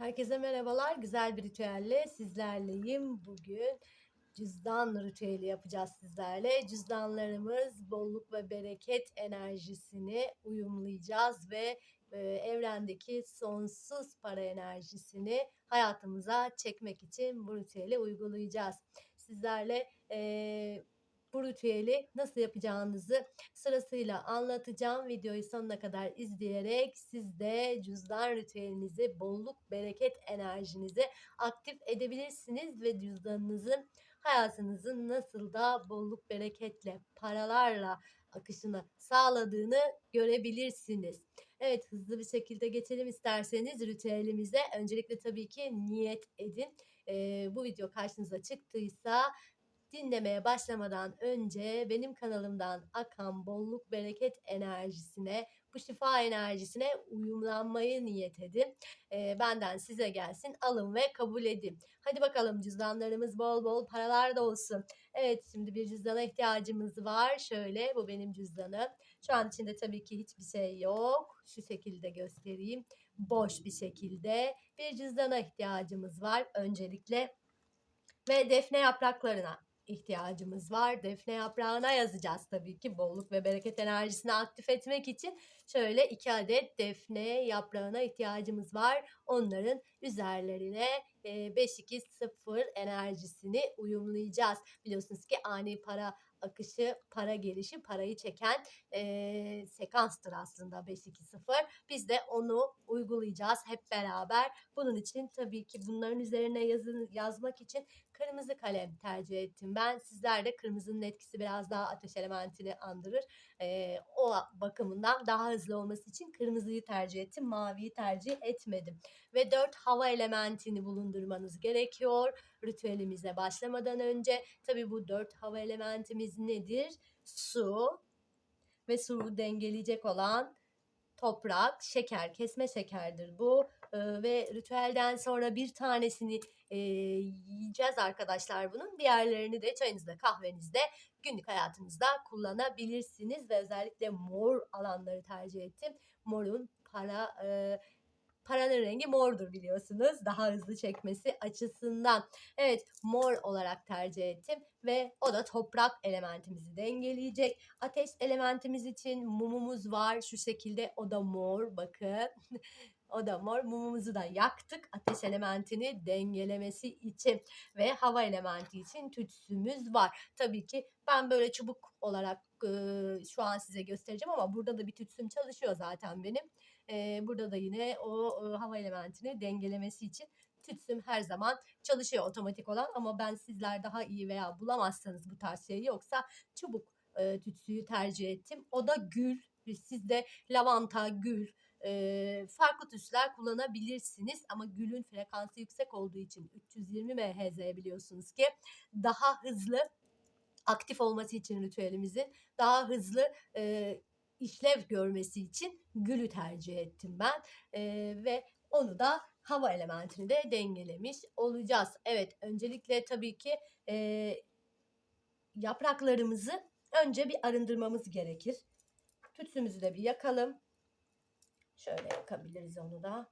Herkese merhabalar. Güzel bir ritüelle sizlerleyim. Bugün cüzdan ritüeli yapacağız sizlerle. Cüzdanlarımız bolluk ve bereket enerjisini uyumlayacağız ve e, evrendeki sonsuz para enerjisini hayatımıza çekmek için bu ritüeli uygulayacağız. Sizlerle e, bu ritüeli nasıl yapacağınızı sırasıyla anlatacağım. Videoyu sonuna kadar izleyerek siz de cüzdan ritüelinizi, bolluk, bereket enerjinizi aktif edebilirsiniz ve cüzdanınızın hayatınızın nasıl da bolluk, bereketle, paralarla akışını sağladığını görebilirsiniz. Evet hızlı bir şekilde geçelim isterseniz ritüelimize. Öncelikle tabii ki niyet edin. Ee, bu video karşınıza çıktıysa dinlemeye başlamadan önce benim kanalımdan akan bolluk bereket enerjisine, bu şifa enerjisine uyumlanmayı niyet edin. Ee, benden size gelsin, alın ve kabul edin. Hadi bakalım cüzdanlarımız bol bol paralar da olsun. Evet şimdi bir cüzdana ihtiyacımız var. Şöyle bu benim cüzdanım. Şu an içinde tabii ki hiçbir şey yok. Şu şekilde göstereyim. Boş bir şekilde bir cüzdana ihtiyacımız var öncelikle. Ve defne yapraklarına ihtiyacımız var. Defne yaprağına yazacağız tabii ki bolluk ve bereket enerjisini aktif etmek için. Şöyle iki adet defne yaprağına ihtiyacımız var. Onların üzerlerine 5-2-0 enerjisini uyumlayacağız. Biliyorsunuz ki ani para akışı, para gelişi, parayı çeken e, sekanstır aslında 5-2-0. Biz de onu uygulayacağız hep beraber. Bunun için tabii ki bunların üzerine yazın, yazmak için kırmızı kalem tercih ettim. Ben sizler de kırmızının etkisi biraz daha ateş elementini andırır. E, o bakımından daha olması için kırmızıyı tercih ettim. Maviyi tercih etmedim. Ve dört hava elementini bulundurmanız gerekiyor. Ritüelimize başlamadan önce tabii bu dört hava elementimiz nedir? Su ve su dengeleyecek olan toprak, şeker, kesme şekerdir bu. Ee, ve ritüelden sonra bir tanesini e, yiyeceğiz arkadaşlar bunun. Diğerlerini de çayınızda, kahvenizde, günlük hayatınızda kullanabilirsiniz. Ve özellikle mor alanları tercih ettim. Morun para... E, paranın rengi mordur biliyorsunuz. Daha hızlı çekmesi açısından. Evet mor olarak tercih ettim ve o da toprak elementimizi dengeleyecek. Ateş elementimiz için mumumuz var şu şekilde o da mor bakın. O da mor. Mumumuzu da yaktık ateş elementini dengelemesi için ve hava elementi için tütsümüz var. Tabii ki ben böyle çubuk olarak e, şu an size göstereceğim ama burada da bir tütsüm çalışıyor zaten benim. E, burada da yine o e, hava elementini dengelemesi için tütsüm her zaman çalışıyor otomatik olan ama ben sizler daha iyi veya bulamazsanız bu tarz şeyi yoksa çubuk e, tütsüyü tercih ettim. O da gül. Sizde lavanta, gül, e, farklı tütsüler kullanabilirsiniz ama gülün frekansı yüksek olduğu için 320 MHz biliyorsunuz ki daha hızlı aktif olması için ritüelimizin daha hızlı e, işlev görmesi için gülü tercih ettim ben e, ve onu da hava elementini de dengelemiş olacağız. Evet öncelikle tabii ki e, yapraklarımızı önce bir arındırmamız gerekir. Tütsümüzü de bir yakalım. Şöyle yakabiliriz onu da.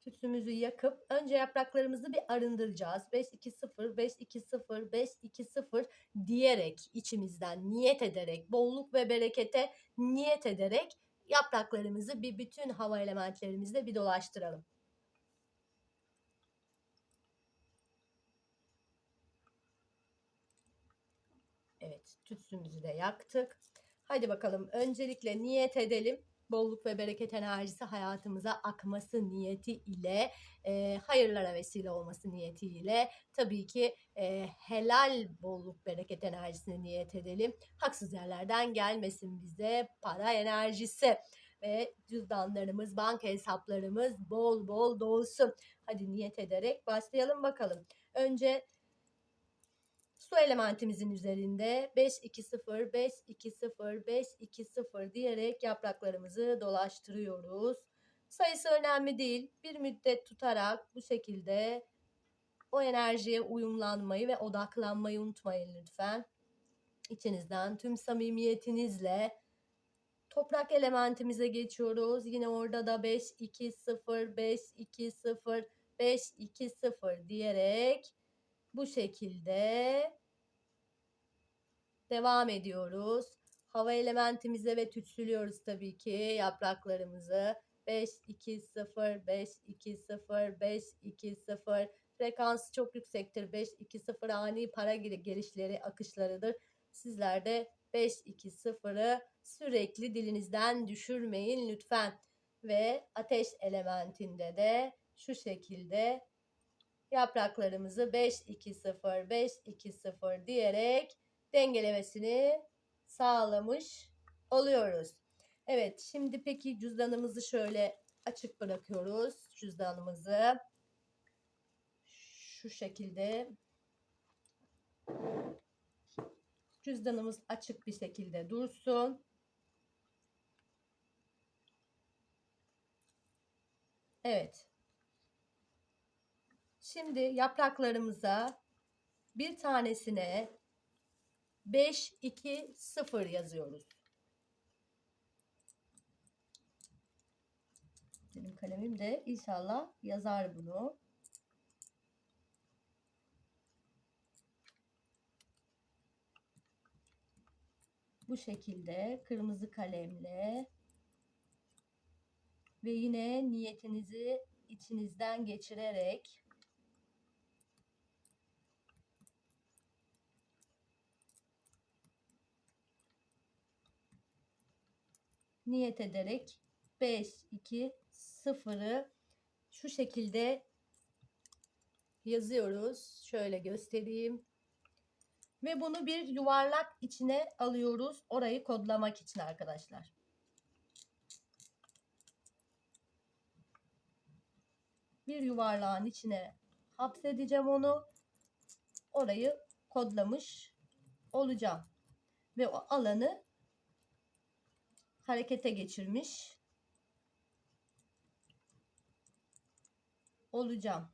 Tütsümüzü yakıp önce yapraklarımızı bir arındıracağız. 5-2-0, 5-2-0, 5-2-0 diyerek içimizden niyet ederek bolluk ve berekete niyet ederek yapraklarımızı bir bütün hava elementlerimizle bir dolaştıralım. Evet tütsümüzü de yaktık. Hadi bakalım öncelikle niyet edelim bolluk ve bereket enerjisi hayatımıza akması niyeti ile e, hayırlara vesile olması niyetiyle tabii ki e, helal bolluk bereket enerjisine niyet edelim. Haksız yerlerden gelmesin bize para enerjisi ve cüzdanlarımız, banka hesaplarımız bol bol dolsun. Hadi niyet ederek başlayalım bakalım. Önce su elementimizin üzerinde 5-2-0, 5-2-0, 5-2-0 diyerek yapraklarımızı dolaştırıyoruz. Sayısı önemli değil. Bir müddet tutarak bu şekilde o enerjiye uyumlanmayı ve odaklanmayı unutmayın lütfen. İçinizden tüm samimiyetinizle Toprak elementimize geçiyoruz. Yine orada da 5 2 0 5 2 0 5 2 0 diyerek bu şekilde devam ediyoruz. Hava elementimize ve tütsülüyoruz tabii ki yapraklarımızı. 5 2 0 5 2 0 5 2 0 frekansı çok yüksektir. 5 2 0 ani para gel- gelişleri akışlarıdır. Sizler de 5 2 0'ı sürekli dilinizden düşürmeyin lütfen. Ve ateş elementinde de şu şekilde yapraklarımızı 5 2 0 5 2 0 diyerek dengelemesini sağlamış oluyoruz. Evet, şimdi peki cüzdanımızı şöyle açık bırakıyoruz. Cüzdanımızı şu şekilde cüzdanımız açık bir şekilde dursun. Evet. Şimdi yapraklarımıza bir tanesine 5 2 0 yazıyoruz. Benim kalemim de inşallah yazar bunu. Bu şekilde kırmızı kalemle ve yine niyetinizi içinizden geçirerek niyet ederek 5 2 0'ı şu şekilde yazıyoruz. Şöyle göstereyim. Ve bunu bir yuvarlak içine alıyoruz. Orayı kodlamak için arkadaşlar. Bir yuvarlağın içine hapsedeceğim onu. Orayı kodlamış olacağım. Ve o alanı harekete geçirmiş olacağım.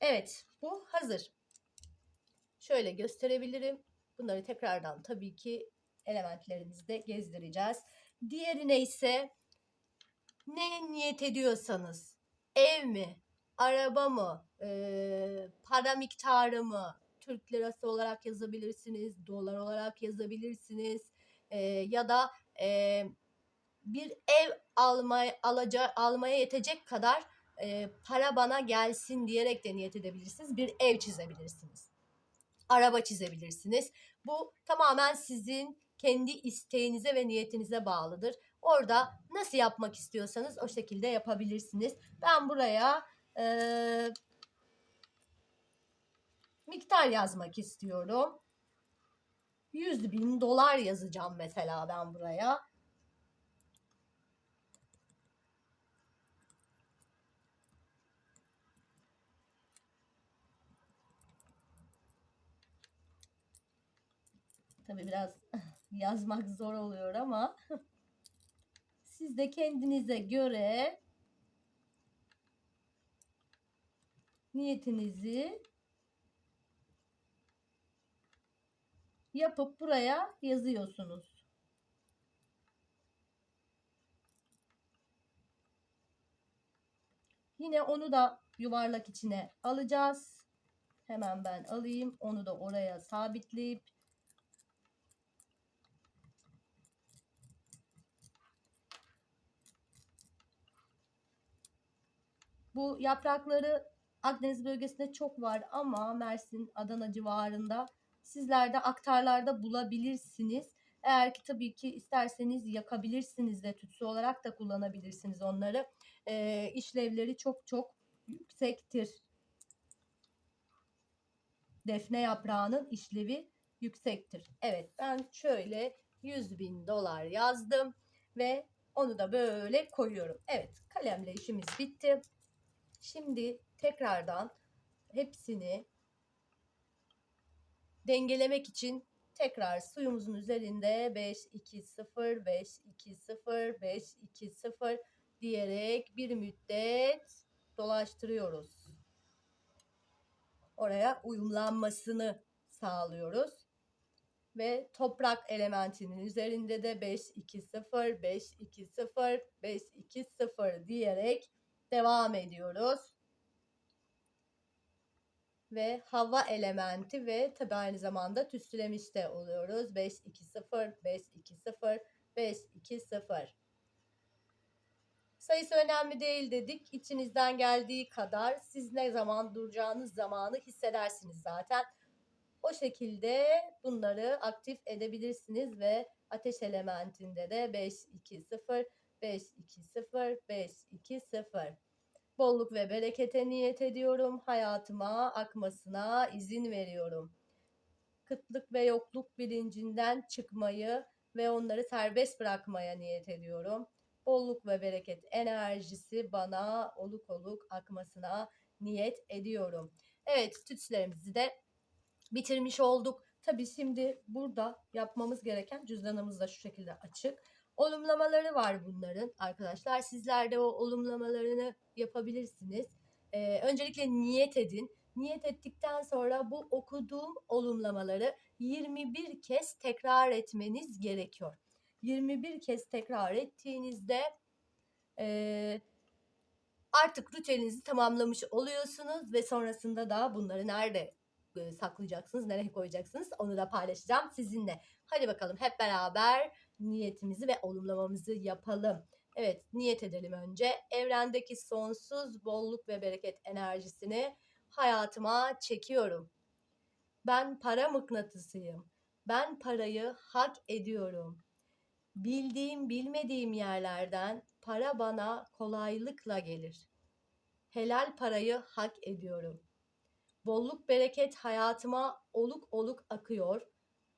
Evet, bu hazır. Şöyle gösterebilirim. Bunları tekrardan tabii ki elementlerimizde gezdireceğiz. Diğerine ise ne niyet ediyorsanız ev mi, araba mı, e, para miktarı mı, Türk lirası olarak yazabilirsiniz, dolar olarak yazabilirsiniz e, ya da e, bir ev almaya, alaca, almaya yetecek kadar e, para bana gelsin diyerek de niyet edebilirsiniz. Bir ev çizebilirsiniz. Araba çizebilirsiniz. Bu tamamen sizin kendi isteğinize ve niyetinize bağlıdır. Orada nasıl yapmak istiyorsanız o şekilde yapabilirsiniz. Ben buraya e, miktar yazmak istiyorum. 100 bin dolar yazacağım mesela ben buraya. Tabii biraz yazmak zor oluyor ama siz de kendinize göre niyetinizi yapıp buraya yazıyorsunuz. Yine onu da yuvarlak içine alacağız. Hemen ben alayım. Onu da oraya sabitleyip Bu yaprakları Akdeniz bölgesinde çok var ama Mersin, Adana civarında sizler de aktarlarda bulabilirsiniz. Eğer ki tabii ki isterseniz yakabilirsiniz de tütsü olarak da kullanabilirsiniz onları. Ee, işlevleri çok çok yüksektir. Defne yaprağının işlevi yüksektir. Evet ben şöyle 100 bin dolar yazdım ve onu da böyle koyuyorum. Evet kalemle işimiz bitti. Şimdi tekrardan hepsini dengelemek için tekrar suyumuzun üzerinde 5 2 0 5 2 0 5 2 0 diyerek bir müddet dolaştırıyoruz. Oraya uyumlanmasını sağlıyoruz. ve toprak elementinin üzerinde de 5 2 0 5 2 0 5 2 0 diyerek devam ediyoruz. Ve hava elementi ve tabi aynı zamanda tüsülemiş de oluyoruz. 5 2 0 5 2 0 5 2 0 Sayısı önemli değil dedik. İçinizden geldiği kadar siz ne zaman duracağınız zamanı hissedersiniz zaten. O şekilde bunları aktif edebilirsiniz ve ateş elementinde de 5 2 0 5 2 0 5 2 0 Bolluk ve berekete niyet ediyorum. Hayatıma akmasına izin veriyorum. Kıtlık ve yokluk bilincinden çıkmayı ve onları serbest bırakmaya niyet ediyorum. Bolluk ve bereket enerjisi bana oluk oluk akmasına niyet ediyorum. Evet, tütsülerimizi de bitirmiş olduk. Tabii şimdi burada yapmamız gereken cüzdanımız da şu şekilde açık. Olumlamaları var bunların arkadaşlar. Sizler de o olumlamalarını yapabilirsiniz. Ee, öncelikle niyet edin. Niyet ettikten sonra bu okuduğum olumlamaları 21 kez tekrar etmeniz gerekiyor. 21 kez tekrar ettiğinizde e, artık ritüelinizi tamamlamış oluyorsunuz ve sonrasında da bunları nerede saklayacaksınız, nereye koyacaksınız onu da paylaşacağım sizinle. Hadi bakalım hep beraber niyetimizi ve olumlamamızı yapalım. Evet niyet edelim önce. Evrendeki sonsuz bolluk ve bereket enerjisini hayatıma çekiyorum. Ben para mıknatısıyım. Ben parayı hak ediyorum. Bildiğim bilmediğim yerlerden para bana kolaylıkla gelir. Helal parayı hak ediyorum. Bolluk bereket hayatıma oluk oluk akıyor.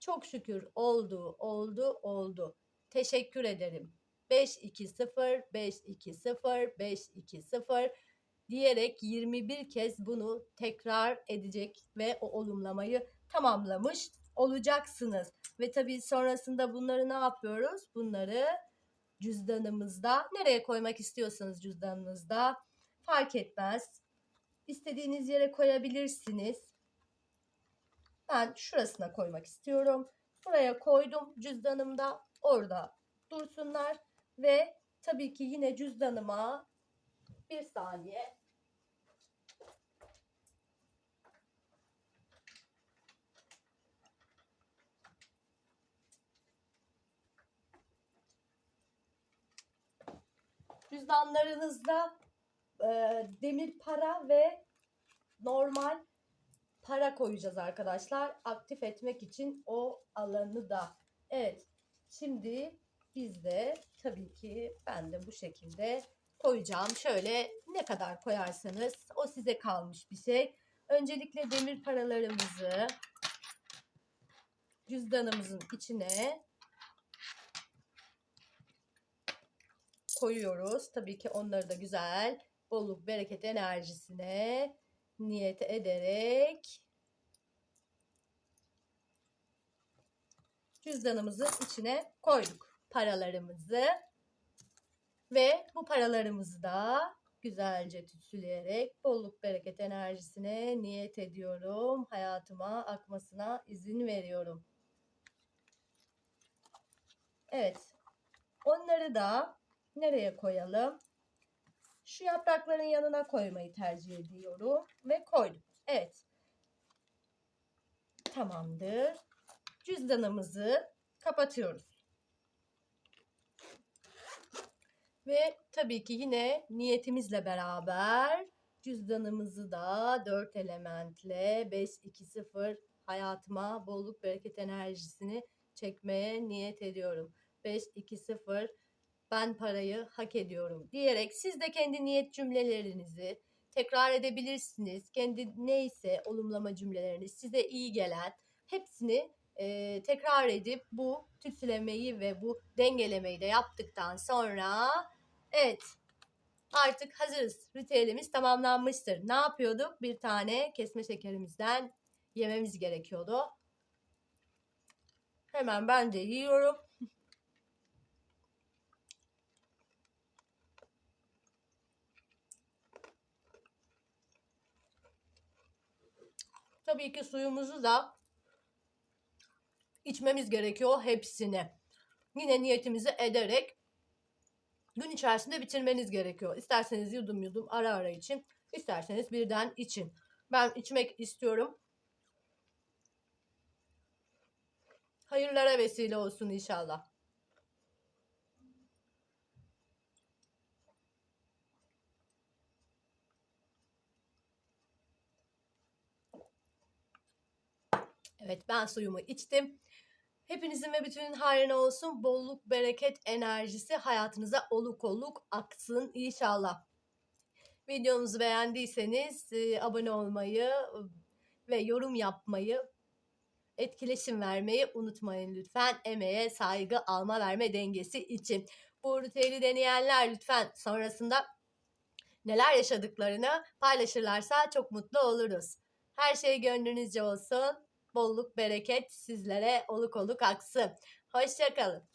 Çok şükür oldu, oldu, oldu. Teşekkür ederim. 520 520 520 diyerek 21 kez bunu tekrar edecek ve o olumlamayı tamamlamış olacaksınız. Ve tabii sonrasında bunları ne yapıyoruz? Bunları cüzdanımızda nereye koymak istiyorsanız cüzdanınızda fark etmez. İstediğiniz yere koyabilirsiniz. Ben şurasına koymak istiyorum. Buraya koydum cüzdanımda orada dursunlar ve tabii ki yine cüzdanıma bir saniye cüzdanlarınızda e, demir para ve normal para koyacağız arkadaşlar. Aktif etmek için o alanı da. Evet. Şimdi biz de tabii ki ben de bu şekilde koyacağım. Şöyle ne kadar koyarsanız o size kalmış bir şey. Öncelikle demir paralarımızı cüzdanımızın içine koyuyoruz. Tabii ki onları da güzel bolluk bereket enerjisine niyet ederek cüzdanımızın içine koyduk paralarımızı ve bu paralarımızı da güzelce tütsüleyerek bolluk bereket enerjisine niyet ediyorum. Hayatıma akmasına izin veriyorum. Evet. Onları da nereye koyalım? Şu yaprakların yanına koymayı tercih ediyorum ve koydum. Evet. Tamamdır. Cüzdanımızı kapatıyoruz. Ve tabii ki yine niyetimizle beraber cüzdanımızı da 4 elementle 5 2 0 hayatıma bolluk bereket enerjisini çekmeye niyet ediyorum. 5 2 0 ben parayı hak ediyorum diyerek siz de kendi niyet cümlelerinizi tekrar edebilirsiniz. Kendi neyse olumlama cümleleriniz size iyi gelen hepsini e, tekrar edip bu tütsülemeyi ve bu dengelemeyi de yaptıktan sonra evet artık hazırız. Ritüelimiz tamamlanmıştır. Ne yapıyorduk? Bir tane kesme şekerimizden yememiz gerekiyordu. Hemen ben de yiyorum. Tabii ki suyumuzu da içmemiz gerekiyor hepsini. Yine niyetimizi ederek gün içerisinde bitirmeniz gerekiyor. İsterseniz yudum yudum ara ara için, isterseniz birden için. Ben içmek istiyorum. Hayırlara vesile olsun inşallah. Evet ben suyumu içtim. Hepinizin ve bütünün hayrına olsun. Bolluk, bereket, enerjisi hayatınıza oluk oluk aksın inşallah. Videomuzu beğendiyseniz e, abone olmayı ve yorum yapmayı, etkileşim vermeyi unutmayın lütfen. Emeğe saygı alma verme dengesi için. Bu ritüeli deneyenler lütfen sonrasında neler yaşadıklarını paylaşırlarsa çok mutlu oluruz. Her şey gönlünüzce olsun bolluk bereket sizlere oluk oluk aksın. Hoşçakalın.